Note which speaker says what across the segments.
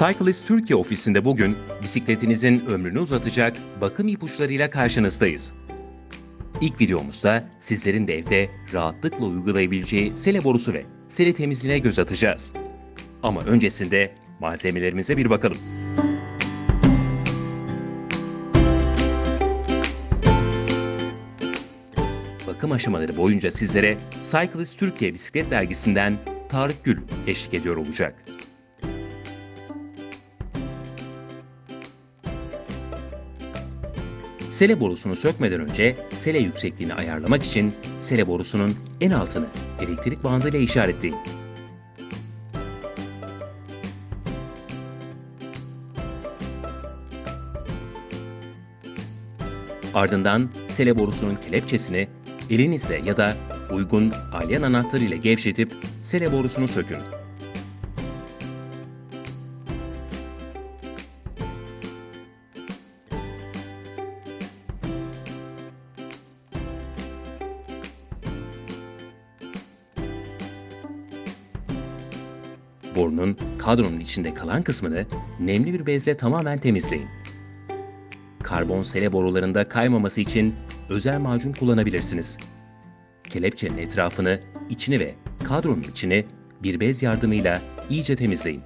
Speaker 1: Cyclist Türkiye ofisinde bugün bisikletinizin ömrünü uzatacak bakım ipuçlarıyla karşınızdayız. İlk videomuzda sizlerin de evde rahatlıkla uygulayabileceği sele borusu ve sele temizliğine göz atacağız. Ama öncesinde malzemelerimize bir bakalım. Bakım aşamaları boyunca sizlere Cyclist Türkiye Bisiklet Dergisi'nden Tarık Gül eşlik ediyor olacak. Sele borusunu sökmeden önce sele yüksekliğini ayarlamak için sele borusunun en altını elektrik bandıyla işaretleyin. Ardından sele borusunun kelepçesini elinizle ya da uygun alyan anahtarı ile gevşetip sele borusunu sökün. Borunun kadronun içinde kalan kısmını nemli bir bezle tamamen temizleyin. Karbon sele borularında kaymaması için özel macun kullanabilirsiniz. Kelepçenin etrafını, içini ve kadronun içini bir bez yardımıyla iyice temizleyin.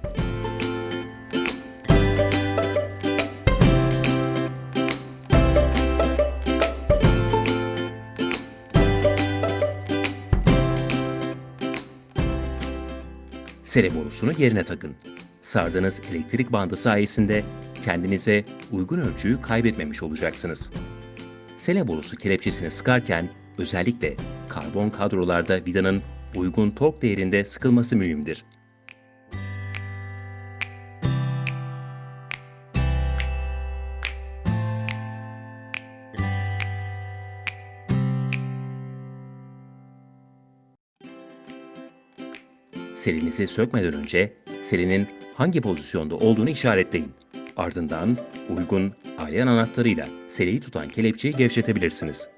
Speaker 1: Sele borusunu yerine takın. Sardığınız elektrik bandı sayesinde kendinize uygun ölçüyü kaybetmemiş olacaksınız. Sele borusu kelepçesini sıkarken özellikle karbon kadrolarda vidanın uygun tork değerinde sıkılması mühimdir. Selinizi sökmeden önce selinin hangi pozisyonda olduğunu işaretleyin. Ardından uygun alyan anahtarıyla seleyi tutan kelepçeyi gevşetebilirsiniz.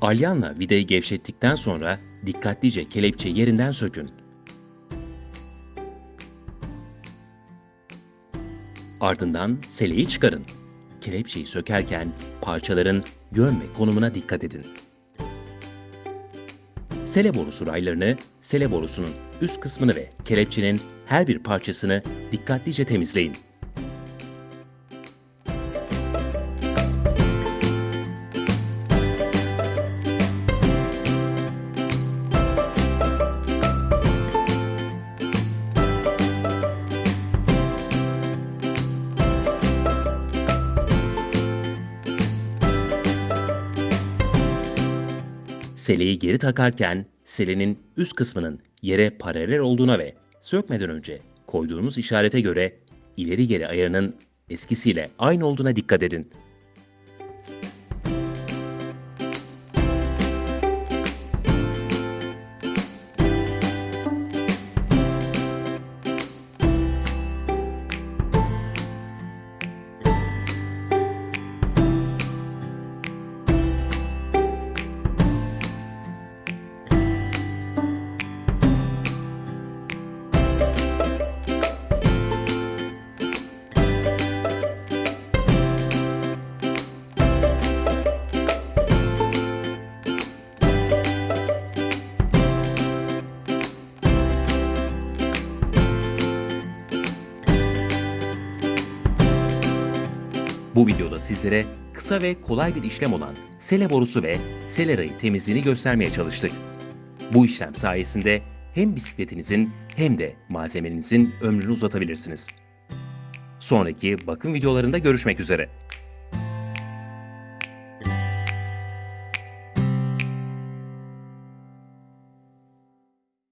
Speaker 1: Alyanla vidayı gevşettikten sonra dikkatlice kelepçe yerinden sökün. Ardından seleyi çıkarın. Kelepçeyi sökerken parçaların yön ve konumuna dikkat edin. Sele borusu raylarını, sele borusunun üst kısmını ve kelepçenin her bir parçasını dikkatlice temizleyin. Seleyi geri takarken selenin üst kısmının yere paralel olduğuna ve sökmeden önce koyduğunuz işarete göre ileri geri ayarının eskisiyle aynı olduğuna dikkat edin. Bu videoda sizlere kısa ve kolay bir işlem olan sele borusu ve sele rayı temizliğini göstermeye çalıştık. Bu işlem sayesinde hem bisikletinizin hem de malzemenizin ömrünü uzatabilirsiniz. Sonraki bakım videolarında görüşmek üzere.